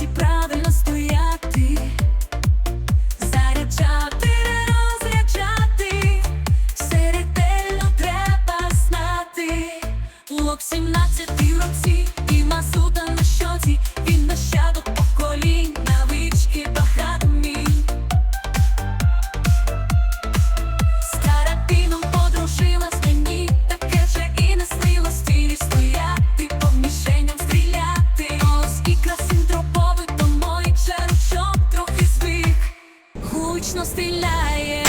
місці правильно стояти, заряджати, розряджати, все треба знати, лок 17 років. вічно стріляє.